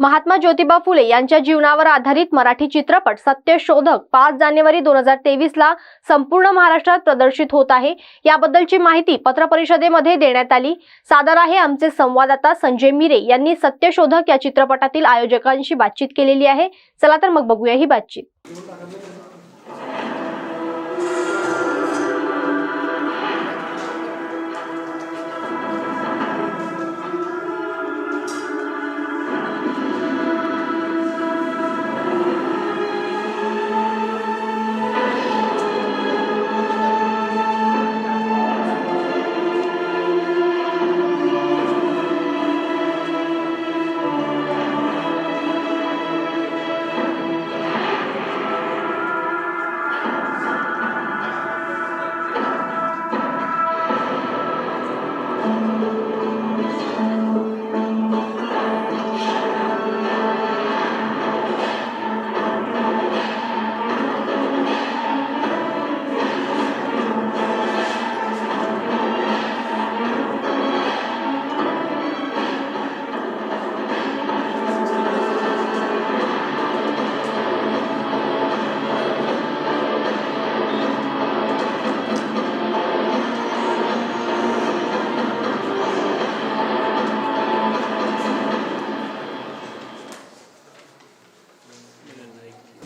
महात्मा ज्योतिबा फुले यांच्या जीवनावर आधारित मराठी चित्रपट सत्यशोधक पाच जानेवारी दोन हजार तेवीस ला संपूर्ण महाराष्ट्रात प्रदर्शित होत आहे. याबद्दलची माहिती पत्रपरिषदेमध्ये देण्यात आली. सादर आहे आमचे संवाददाता संजय मिरे यांनी सत्यशोधक या चित्रपटातील आयोजकांशी बातचीत केलेली आहे. चला तर मग बघूया ही बातचीत.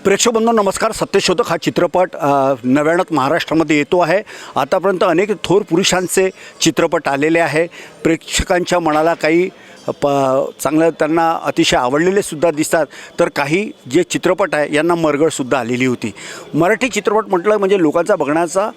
प्रेक्षकबंधू नमस्कार. सत्यशोधक हा चित्रपट अ, महाराष्ट्रामध्ये येतो आहे. आतापर्यंत अनेक थोर पुरुषांचे चित्रपट आलेले आहे. प्रेक्षकांच्या मनाला काही प चांगलं त्यांना अतिशय आवडलेलेसुद्धा दिसतात. तर काही जे चित्रपट आहे यांना मरगळसुद्धा आलेली होती. मराठी चित्रपट म्हटलं म्हणजे लोकांचा बघण्याचा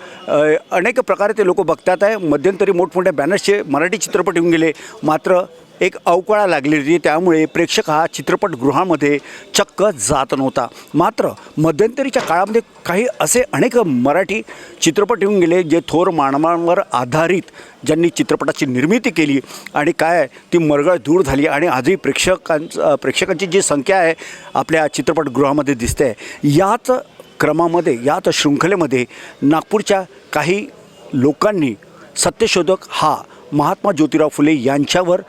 अनेक प्रकारे ते लोक बघतात आहे. मध्यंतरी मोठमोठ्या बॅनर्सचे मराठी चित्रपट येऊन गेले. मात्र एक अवकळा लागलेली होती. त्यामुळे प्रेक्षक हा चित्रपटगृहामध्ये चक्क जात नव्हता. मात्र मध्यंतरीच्या काळामध्ये काही असे अनेक मराठी चित्रपट येऊन गेले जे थोर मानवांवर आधारित ज्यांनी चित्रपटाची निर्मिती केली आणि काय ती मरगळ दूर झाली आणि आजही प्रेक्षकांचं प्रेक्षकांची जी संख्या आहे आपल्या चित्रपटगृहामध्ये दिसते. आहे याच क्रमामध्ये याच शृंखलेमध्ये नागपूरच्या काही लोकांनी सत्यशोधक हा महात्मा ज्योतिराव फुले यांच्यावर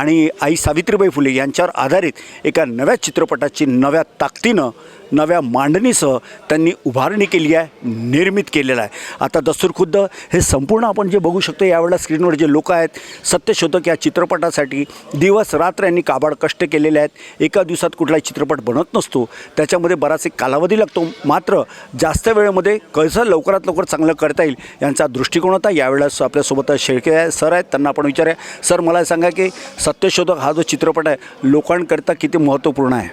आणि आई सावित्रीबाई फुले यांच्यावर आधारित एका नव्या चित्रपटाची नव्या ताकदीनं नव्या मांडणीसह त्यांनी उभारणी केली आहे निर्मित केलेलं आहे. आता दस्तूरखुद्द हे संपूर्ण आपण जे बघू शकतो यावेळेला स्क्रीनवर जे लोक आहेत सत्यशोधक या चित्रपटासाठी दिवस रात्र यांनी काबाड कष्ट केलेले आहेत. एका दिवसात कुठलाही चित्रपट बनत नसतो. त्याच्यामध्ये बराच एक कालावधी लागतो. मात्र जास्त वेळेमध्ये कसं लवकरात लवकर चांगलं करता येईल यांचा दृष्टिकोन होता. यावेळेला आपल्यासोबत शेळके सर आहेत त्यांना आपण विचारूया. सर मला सांगा की सत्यशोधक हा जो चित्रपट आहे लोकांकरिता किती महत्त्वपूर्ण आहे?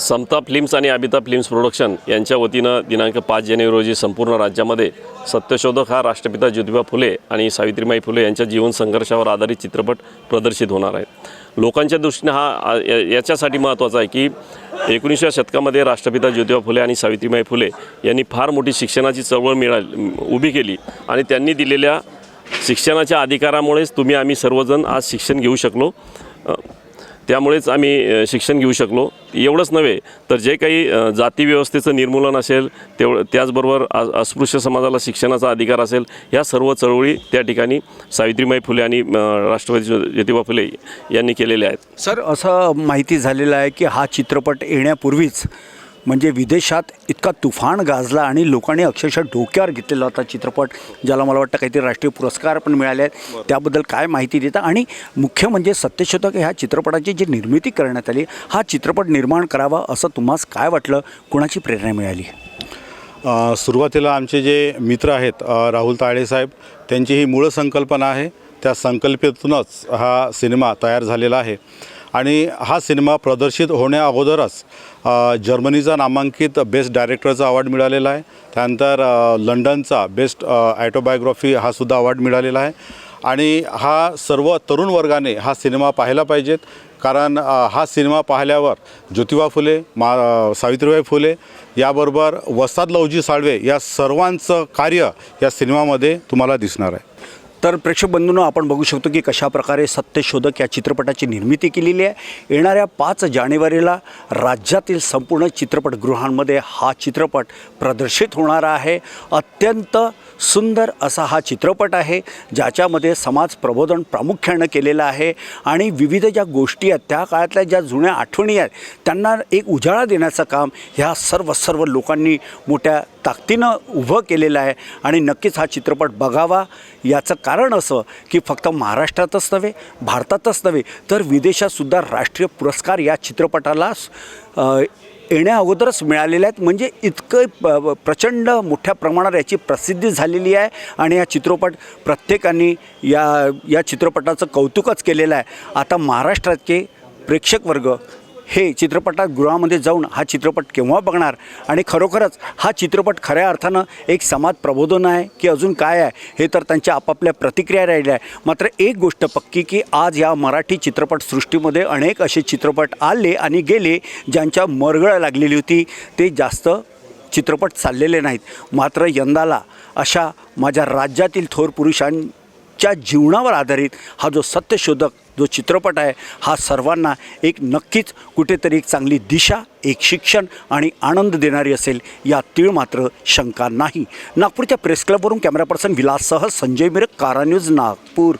समता फिल्म्स आणि अबिता फिल्म्स प्रोडक्शन यांच्या वतीनं दिनांक पाच जानेवारी रोजी संपूर्ण राज्यामध्ये सत्यशोधक हा राष्ट्रपिता ज्योतिबा फुले आणि सावित्रीबाई फुले यांच्या जीवन संघर्षावर आधारित चित्रपट प्रदर्शित होणार आहे लोकांच्या दृष्टीने हा या- याच्यासाठी महत्त्वाचा आहे की एकोणीसव्या शतकामध्ये राष्ट्रपिता ज्योतिबा फुले आणि सावित्रीबाई फुले यांनी फार मोठी शिक्षणाची चळवळ मिळाली उभी केली आणि त्यांनी दिलेल्या शिक्षणाच्या अधिकारामुळेच तुम्ही आम्ही सर्वजण आज शिक्षण घेऊ शकलो. त्यामुळेच आम्ही शिक्षण घेऊ शकलो. एवढंच नव्हे तर जे काही जातीव्यवस्थेचं निर्मूलन असेल तेव त्याचबरोबर अस्पृश्य समाजाला शिक्षणाचा अधिकार असेल ह्या सर्व चळवळी त्या ठिकाणी सावित्रीबाई फुले आणि राष्ट्रपती ज्यो- ज्योतिबा फुले यांनी केलेल्या आहेत. सर असं माहिती झालेलं आहे की हा चित्रपट येण्यापूर्वीच म्हणजे विदेशात इतका तुफान गाजला आणि लोकांनी अक्षरशः डोक्यावर घेतलेला होता चित्रपट ज्याला मला वाटतं काहीतरी राष्ट्रीय पुरस्कार पण मिळाले आहेत. त्याबद्दल काय माहिती देता? आणि मुख्य म्हणजे सत्यशोधक ह्या चित्रपटाची जी निर्मिती करण्यात आली हा चित्रपट निर्माण करावा असं तुम्हाला काय वाटलं? कुणाची प्रेरणा मिळाली? सुरुवातीला आमचे जे मित्र आहेत राहुल ताळे साहेब त्यांची ही मूळ संकल्पना आहे. त्या संकल्पनेतूनच हा सिनेमा तयार झालेला आहे. आणि हा सिनेमा प्रदर्शित होण्या अगोदरच जर्मनीचा नामांकित बेस्ट डायरेक्टरचा अवॉर्ड मिळालेला आहे. त्यानंतर लंडनचा बेस्ट ॲटोबायोग्राफी हा सुद्धा अवॉर्ड मिळालेला आहे. आणि हा सर्व तरुण वर्गाने हा सिनेमा पाहायला पाहिजेत. कारण हा सिनेमा पाहिल्यावर ज्योतिबा फुले मा सावित्रीबाई फुले याबरोबर वस्ताद लवजी साळवे या सर्वांचं कार्य या सिनेमामध्ये तुम्हाला दिसणार आहे. तर प्रेक्षक बंधूंनो आपण बघू शकतो की कशा प्रकारे सत्यशोधक या चित्रपटाची निर्मिती केलेली आहे. येणाऱ्या पाच जानेवारीला राज्यातील संपूर्ण चित्रपटगृहांमध्ये हा चित्रपट प्रदर्शित होणार आहे. अत्यंत सुंदर असा हा चित्रपट आहे ज्याच्यामध्ये समाज प्रबोधन प्रामुख्यानं केलेलं आहे आणि विविध ज्या गोष्टी आहेत त्या काळातल्या ज्या जुन्या आठवणी आहेत त्यांना एक उजाळा देण्याचं काम ह्या सर्व सर्व लोकांनी मोठ्या ताकदीनं उभं केलेलं आहे. आणि नक्कीच हा चित्रपट बघावा याचं कारण असं की फक्त महाराष्ट्रातच नव्हे भारतातच नव्हे तर विदेशातसुद्धा राष्ट्रीय पुरस्कार या चित्रपटाला येण्याअगोदरच येण्या अगोदरच मिळालेले आहेत. म्हणजे इतकं प्रचंड मोठ्या प्रमाणात याची प्रसिद्धी झालेली आहे आणि हा चित्रपट प्रत्येकाने या या चित्रपटाचं कौतुकच केलेलं आहे. आता महाराष्ट्राचे प्रेक्षक वर्ग हे चित्रपटात गृहामध्ये जाऊन हा चित्रपट केव्हा बघणार? आणि खरोखरच हा चित्रपट खऱ्या अर्थानं एक समाज प्रबोधन आहे की अजून काय आहे? हे तर त्यांच्या आपापल्या प्रतिक्रिया राहिल्या आहे मात्र एक गोष्ट पक्की की आज या मराठी चित्रपटसृष्टीमध्ये अनेक असे चित्रपट आले आणि गेले ज्यांच्या मरगळ लागलेली होती. ते जास्त चित्रपट चाललेले नाहीत. मात्र यंदाला अशा माझ्या राज्यातील थोर पुरुषांच्या जीवनावर आधारित हा जो सत्यशोधक जो चित्रपट आहे हा सर्वांना एक नक्कीच कुठेतरी एक चांगली दिशा एक शिक्षण आणि आनंद देणारी असेल या तीळ मात्र शंका नाही. नागपूरच्या प्रेस क्लबवरून कॅमेरा पर्सन विलाससह संजय मिरक कारा न्यूज नागपूर.